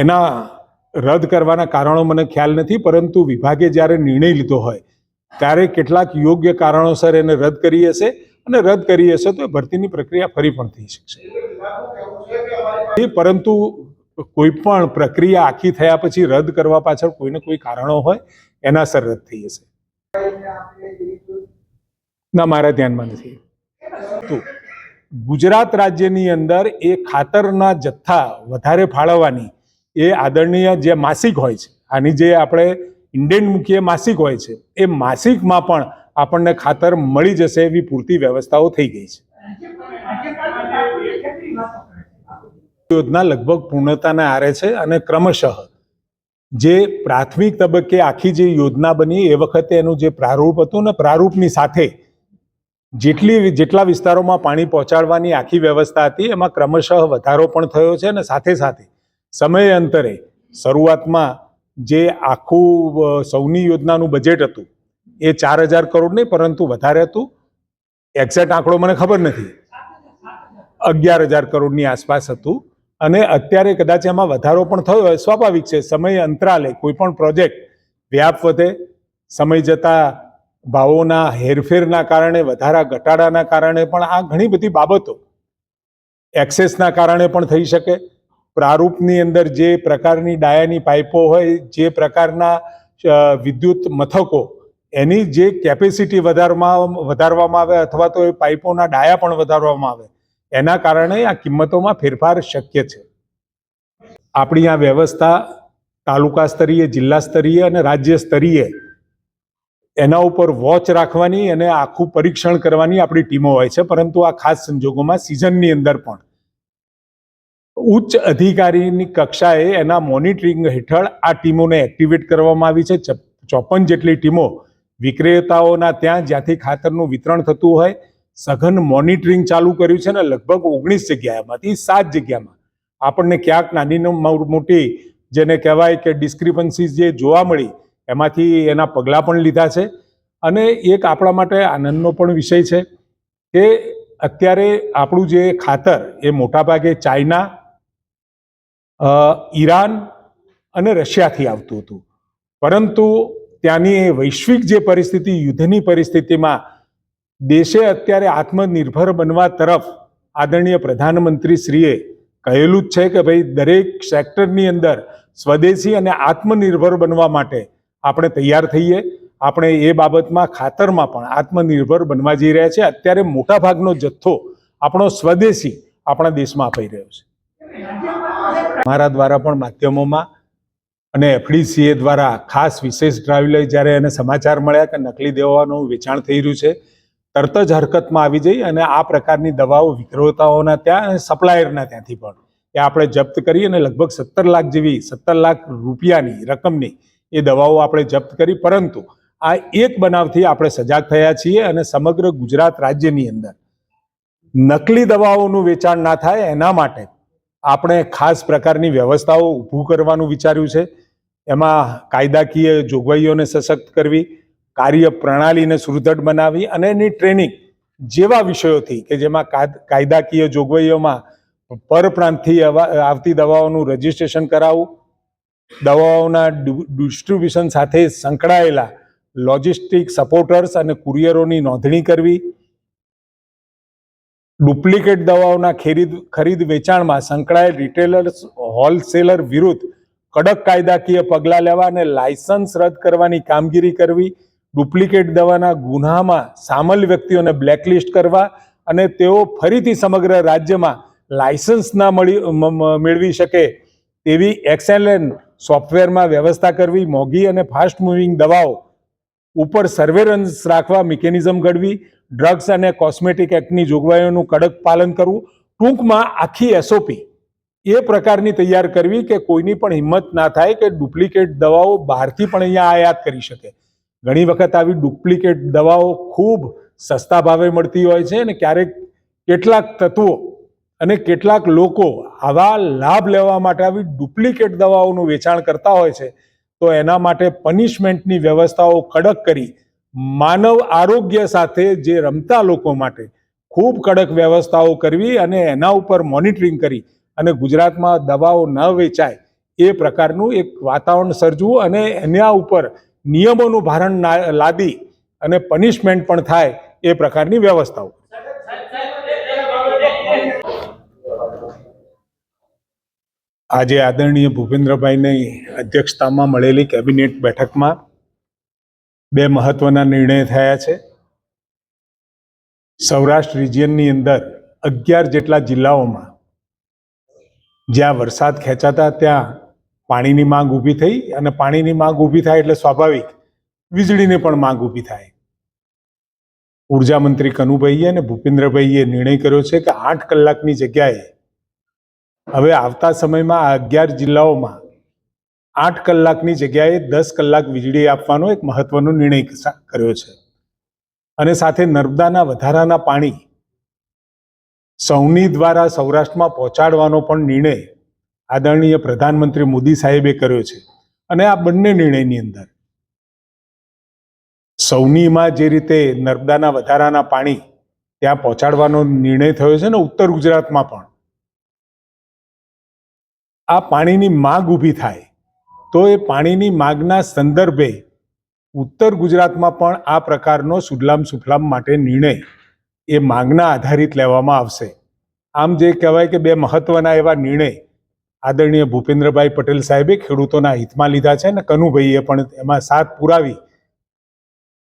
એના રદ કરવાના કારણો મને ખ્યાલ નથી, પરંતુ વિભાગે જ્યારે નિર્ણય લીધો હોય, ત્યારે કેટલાક યોગ્ય કારણોસર એને રદ કરી હશે અને રદ કરી હશે તો ભરતીની પ્રક્રિયા ફરી પણ થઈ શકશે. એ પરંતુ કોઈ પણ પ્રક્રિયા આખી થયા પછી રદ કરવા પાછળ કોઈને કોઈ કારણો હોય, એના સર રદ થઈ હશે. ના, મારા ધ્યાનમાં નથી. ગુજરાત રાજ્યની અંદર એ ખાતરના જથ્થા વધારે ફાળવવાની એ આદરણીય જે માસિક હોય છે, આની જે આપણે ઇન્ડિયન મૂકીએ માસિક હોય છે, એ માસિકમાં પણ આપણને ખાતર મળી જશે એવી પૂરતી વ્યવસ્થાઓ થઈ ગઈ છે. યોજના લગભગ પૂર્ણતાને આરે છે અને ક્રમશઃ જે પ્રાથમિક તબક્કે આખી જે યોજના બની એ વખતે એનું જે પ્રારૂપ હતું ને પ્રારૂપની સાથે જેટલી જેટલા વિસ્તારોમાં પાણી પહોંચાડવાની આખી વ્યવસ્થા હતી, એમાં ક્રમશઃ વધારો પણ થયો છે અને સાથે સાથે સમય અંતરે શરૂઆતમાં જે આખું સૌની યોજનાનું બજેટ હતું, એ ચાર હજાર કરોડ નહીં, પરંતુ વધારે હતું. એક્ઝેક્ટ આંકડો મને ખબર નથી. અગિયાર હજાર કરોડની આસપાસ હતું. અને અત્યારે કદાચ એમાં વધારો પણ થયો હોય, સ્વાભાવિક છે સમય અંતરાલે કોઈ પણ પ્રોજેક્ટ વ્યાપ વધે, સમય જતા ભાવોના હેરફેરના કારણે, વધારા ઘટાડાના કારણે પણ આ ઘણી બધી બાબતો એક્સેસના કારણે પણ થઈ શકે. પ્રારૂપની અંદર જે પ્રકારની ડાયાની પાઇપો હોય, જે પ્રકારના વિદ્યુત મથકો, એની જે કેપેસિટી વધારવામાં વધારવામાં આવે અથવા તો એ પાઇપોના ડાયા પણ વધારવામાં આવે, એના કારણે આ કિંમતોમાં ફેરફાર શક્ય છે. આપણી આ વ્યવસ્થા તાલુકા સ્તરીય, જિલ્લા સ્તરીય અને રાજ્ય સ્તરીય એના ઉપર વોચ રાખવાની અને આખું પરીક્ષણ કરવાની આપણી ટીમો હોય છે, પરંતુ આ ખાસ સંજોગોમાં સિઝનની અંદર પણ. ઉચ્ચ અધિકારીની કક્ષાએ એના મોનિટરિંગ હેઠળ આ ટીમોને એક્ટિવેટ કરવામાં આવી છે. ચોપન જેટલી ટીમો વિક્રેતાઓના ત્યાં જ્યાંથી ખાતરનું વિતરણ થતું હોય, સઘન મોનિટરિંગ ચાલુ કર્યું છે ને લગભગ ઓગણીસ જગ્યામાંથી સાત જગ્યામાં. આપણને ક્યાંક નાની મોટી જેને કહેવાય કે ડિસ્ક્રિપન્સીસ જે જોવા મળી એમાંથી એના પગલાં પણ લીધા છે. અને એક આપણા માટે આનંદનો પણ વિષય છે કે અત્યારે આપણું જે ખાતર એ મોટાભાગે ચાઇના ઈરાન અને રશિયાથી આવતું હતું. પરંતુ ત્યાંની વૈશ્વિક જે પરિસ્થિતિ, યુદ્ધની પરિસ્થિતિમાં દેશે અત્યારે આત્મનિર્ભર બનવા તરફ આદરણીય પ્રધાનમંત્રી શ્રીએ કહેલું જ છે કે ભાઈ દરેક સેક્ટરની અંદર સ્વદેશી અને આત્મનિર્ભર બનવા માટે આપણે તૈયાર થઈએ, આપણે એ બાબતમાં ખાતરમાં પણ આત્મનિર્ભર બનવા જઈ રહ્યા છે. અત્યારે મોટા ભાગનો જથ્થો આપણો સ્વદેશી આપણા દેશમાં અપાઈ રહ્યો છે. મારા દ્વારા પણ માધ્યમોમાં અને એફડીસીએ દ્વારા ખાસ વિશેષ ડ્રાઈવ લઈ જ્યારે એને સમાચાર મળ્યા કે નકલી દવાઓનું વેચાણ થઈ રહ્યું છે, તરત જ હરકતમાં આવી જઈ અને આ પ્રકારની દવાઓ વિક્રેતાઓના ત્યાં અને સપ્લાયરના ત્યાંથી પણ, એ આપણે જપ્ત કરી અને લગભગ સત્તર લાખ જેવી, સત્તર લાખ રૂપિયાની રકમની એ દવાઓ આપણે જપ્ત કરી, પરંતુ આ એક બનાવથી આપણે સજાગ થયા છીએ અને સમગ્ર ગુજરાત રાજ્યની અંદર નકલી દવાઓનું વેચાણ ના થાય એના માટે આપણે ખાસ પ્રકારની વ્યવસ્થાઓ ઊભું કરવાનું વિચાર્યું છે. એમાં કાયદાકીય જોગવાઈઓને સશક્ત કરવી, કાર્ય પ્રણાલીને સુદૃઢ બનાવી અને એની ટ્રેનિંગ જેવા વિષયોથી કે જેમાં કાયદાકીય જોગવાઈઓમાં પરપ્રાંતથી આવતી દવાઓનું રજિસ્ટ્રેશન કરાવવું દવાઓના ડિસ્ટ્રીબ્યુશન સાથે સંકળાયેલા લોજિસ્ટિક સપોર્ટર્સ અને કુરિયરોની નોંધણી કરવી. ડુપ્લિકેટ દવાઓના ખરીદ ખરીદ વેચાણમાં સંકળાયેલ રિટેલર્સ હોલસેલર વિરુદ્ધ કડક કાયદાકીય પગલાં લેવા અને લાયસન્સ રદ કરવાની કામગીરી કરવી. ડુપ્લિકેટ દવાના ગુનામાં સામેલ વ્યક્તિઓને બ્લેકલિસ્ટ કરવા અને તેઓ ફરીથી સમગ્ર રાજ્યમાં લાયસન્સ ના મળી મેળવી શકે તેવી એક્સએલએન સોફ્ટવેરમાં વ્યવસ્થા કરવી, મોંઘી અને ફાસ્ટ મૂવિંગ દવાઓ, ઉપર સર્વેલન્સ રાખવા મિકેનિઝમ ઘડવી ડ્રગ્સ અને કોસ્મેટિક એક્ટની જોગવાઈઓનું કડક પાલન કરવું, ટૂંકમાં આખી એસઓપી એ પ્રકારની તૈયાર કરવી કે કોઈની પણ હિંમત ના થાય કે ડુપ્લિકેટ દવાઓ બહારથી પણ અહીંયા આયાત કરી શકે. ઘણી વખત આવી ડુપ્લિકેટ દવાઓ ખૂબ સસ્તા ભાવે મળતી હોય છે અને ક્યારેક કેટલાક તત્વો અને કેટલાક લોકો આવા લાભ લેવા માટે આવી ડુપ્લિકેટ દવાઓનું વેચાણ કરતા હોય છે, તો એના માટે પનિશમેન્ટની વ્યવસ્થાઓ કડક કરી, માનવ આરોગ્ય સાથે જે રમતા લોકો માટે ખૂબ કડક વ્યવસ્થાઓ કરવી અને એના ઉપર મોનિટરિંગ કરી અને ગુજરાતમાં દવાઓ ન વેચાય, એ પ્રકારનું એક વાતાવરણ સર્જવું અને એના ઉપર નિયમોનું ભારણ લાદી અને પનિશમેન્ટ પણ થાય એ પ્રકારની વ્યવસ્થાઓ. આજે આદરણીય ભૂપેન્દ્રભાઈની અધ્યક્ષતામાં મળેલી કેબિનેટ બેઠકમાં બે મહત્વના નિર્ણય થયા છે. સૌરાષ્ટ્ર રિજિયનની અંદર અગિયાર જેટલા જિલ્લાઓમાં જ્યાં વરસાદ ખેંચાતા ત્યાં પાણીની માંગ ઊભી થઈ અને પાણીની માંગ ઊભી થાય એટલે સ્વાભાવિક વીજળીની પણ માંગ ઊભી થાય. ઊર્જા મંત્રી કનુભાઈએ અને ભૂપેન્દ્રભાઈએ નિર્ણય કર્યો છે કે આઠ કલાકની જગ્યાએ હવે આવતા સમયમાં આ અગિયાર જિલ્લાઓમાં આઠ કલાકની જગ્યાએ દસ કલાક વીજળી આપવાનો એક મહત્વનો નિર્ણય કર્યો છે. અને સાથે નર્મદાના વધારાના પાણી સૌની દ્વારા સૌરાષ્ટ્રમાં પહોંચાડવાનો પણ નિર્ણય આદરણીય પ્રધાનમંત્રી મોદી સાહેબે કર્યો છે. અને આ બંને નિર્ણયની અંદર સૌનીમાં જે રીતે નર્મદાના વધારાના પાણી ત્યાં પહોંચાડવાનો નિર્ણય થયો છે ને ઉત્તર ગુજરાતમાં પણ આ પાણીની માગ ઊભી થાય, તો એ પાણીની માગના સંદર્ભે ઉત્તર ગુજરાતમાં પણ આ પ્રકારનો સુજલામ સુફલામ માટે નિર્ણય એ માંગના આધારિત લેવામાં આવશે. આમ જે કહેવાય કે બે મહત્વના એવા નિર્ણય આદરણીય ભૂપેન્દ્રભાઈ પટેલ સાહેબે ખેડૂતોના હિતમાં લીધા છે અને કનુભાઈએ પણ એમાં સાથ પુરાવી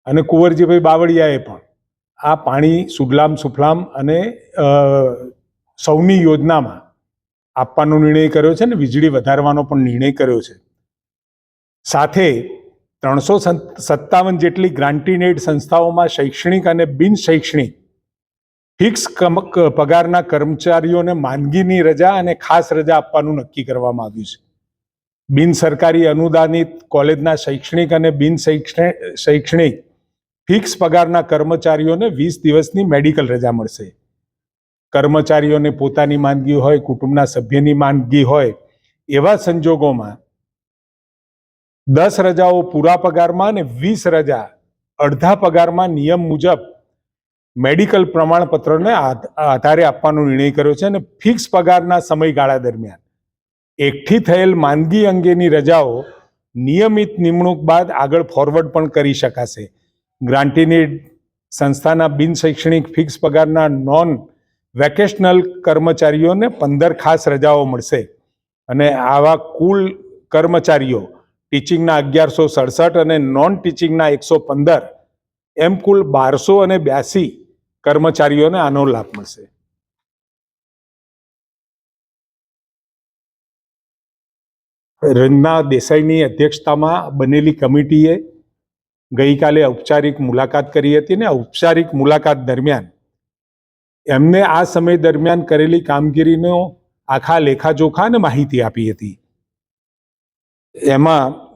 અને કુંવરજીભાઈ બાવળિયાએ પણ આ પાણી સુડલામ સુફલામ અને સૌની યોજનામાં આપવાનો નિર્ણય કર્યો છે ને વીજળી વધારવાનો પણ નિર્ણય કર્યો છે. સાથે ત્રણસો સત્તાવન જેટલી ગ્રાન્ટીનેડ સંસ્થાઓમાં શૈક્ષણિક અને બિન શૈક્ષણિક ફિક્સ પગારના કર્મચારીઓને માંદગીની રજા અને ખાસ રજા આપવાનું નક્કી કરવામાં આવ્યું છે. બિન સરકારી અનુદાનિત કોલેજના શૈક્ષણિક અને બિન શૈક્ષણિક ફિક્સ પગારના કર્મચારીઓને વીસ દિવસની મેડિકલ રજા મળશે. કર્મચારીઓને પોતાની માંદગી હોય, કુટુંબના સભ્યની માંદગી હોય, એવા સંજોગોમાં દસ રજાઓ પૂરા પગારમાં અને વીસ રજા અડધા પગારમાં નિયમ મુજબ મેડિકલ પ્રમાણપત્રને આધ- આધારે આપવાનો નિર્ણય કર્યો છે અને ફિક્સ પગારના સમયગાળા દરમિયાન એકઠી થયેલ માંદગી અંગેની રજાઓ નિયમિત નિમણૂક બાદ આગળ ફોરવર્ડ પણ કરી શકાશે. ગ્રાન્ટીની સંસ્થાના બિનશૈક્ષણિક ફિક્સ પગારના નોન વેકેશનલ કર્મચારીઓને પંદર ખાસ રજાઓ મળશે. અને આવા કુલ કર્મચારીઓ, ટીચિંગના અગિયારસો સડસઠ અને નોન ટીચિંગના એકસો પંદર, એમ કુલ બારસો અને બ્યાસી કર્મચારીઓને આનો લાભ મળશે. રંગના દેસાઈની અધ્યક્ષતામાં બનેલી કમિટીએ ગઈકાલે ઔપચારિક મુલાકાત કરી હતી ને ઔપચારિક મુલાકાત દરમિયાન એમને આ સમય દરમિયાન કરેલી કામગીરીનો આખા લેખાજોખા અને માહિતી આપી હતી. એમાં,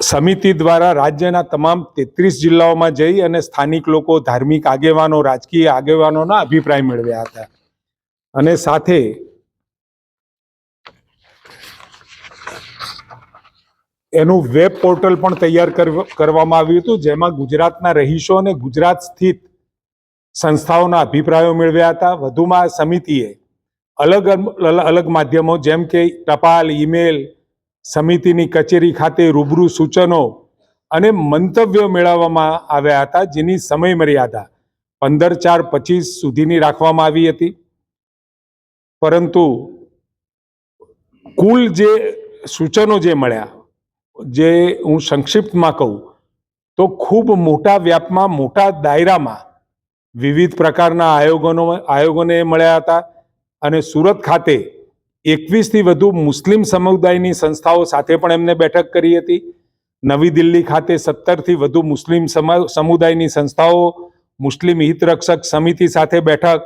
સમિતિ દ્વારા રાજ્યના તમામ તેત્રીસ જિલ્લાઓમાં જઈ અને સ્થાનિક લોકો, ધાર્મિક આગેવાનો, રાજકીય આગેવાનોના અભિપ્રાય મેળવ્યા હતા. અને સાથે, એનું વેબ પોર્ટલ પણ તૈયાર કરવ- કરવામાં આવ્યું હતું, જેમાં ગુજરાતના રહીશો અને ગુજરાત સ્થિત સંસ્થાઓના અભિપ્રાયો મેળવ્યા હતા. વધુમાં સમિતિએ અલગ અલ- અલગ માધ્યમો, જેમ કે ટપાલ, ઈમેલ, સમિતિની કચેરી ખાતે રૂબરૂ સૂચનો અને મંતવ્યો મેળવવામાં આવ્યા હતા, જેની સમય મર્યાદા પંદર ચાર પચીસ સુધીની રાખવામાં આવી હતી. પરંતુ કુલ જે સૂચનો જે મળ્યા, જે હું સંક્ષિપ્તમાં કહું, તો ખૂબ મોટા વ્યાપમાં, મોટા દાયરામાં વિવિધ પ્રકારના આયોગોનો, આયોગોને મળ્યા હતા અને સુરત ખાતે એકવીસથી વધુ મુસ્લિમ સમુદાયની સંસ્થાઓ સાથે પણ એમને બેઠક કરી હતી. નવી દિલ્હી ખાતે સત્તરથી વધુ મુસ્લિમ સમા- સમુદાયની સંસ્થાઓ, મુસ્લિમ હિતરક્ષક સમિતિ સાથે બેઠક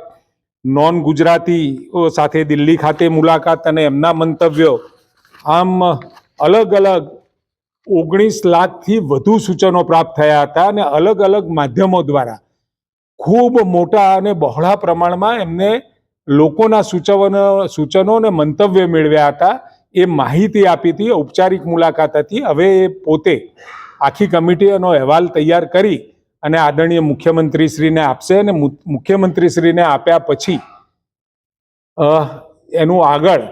નોન ગુજરાતીઓ સાથે દિલ્હી ખાતે મુલાકાત અને એમના મંતવ્યો. આમ અલગ અલગ ઓગણીસ લાખથી વધુ સૂચનો પ્રાપ્ત થયા હતા અને અલગ અલગ માધ્યમો દ્વારા ખૂબ મોટા અને બહોળા પ્રમાણમાં એમને લોકોના સૂચનો સૂચનો અને મંતવ્ય મેળવ્યા હતા. એ માહિતી આપી હતી, ઔપચારિક મુલાકાત હતી. હવે એ પોતે આખી કમિટી એનો અહેવાલ તૈયાર કરી અને આદરણીય મુખ્યમંત્રીશ્રીને આપશે અને મુખ્યમંત્રીશ્રીને આપ્યા પછી એનું આગળ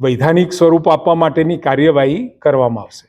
વૈધાનિક સ્વરૂપ આપવા માટેની કાર્યવાહી કરવામાં આવશે.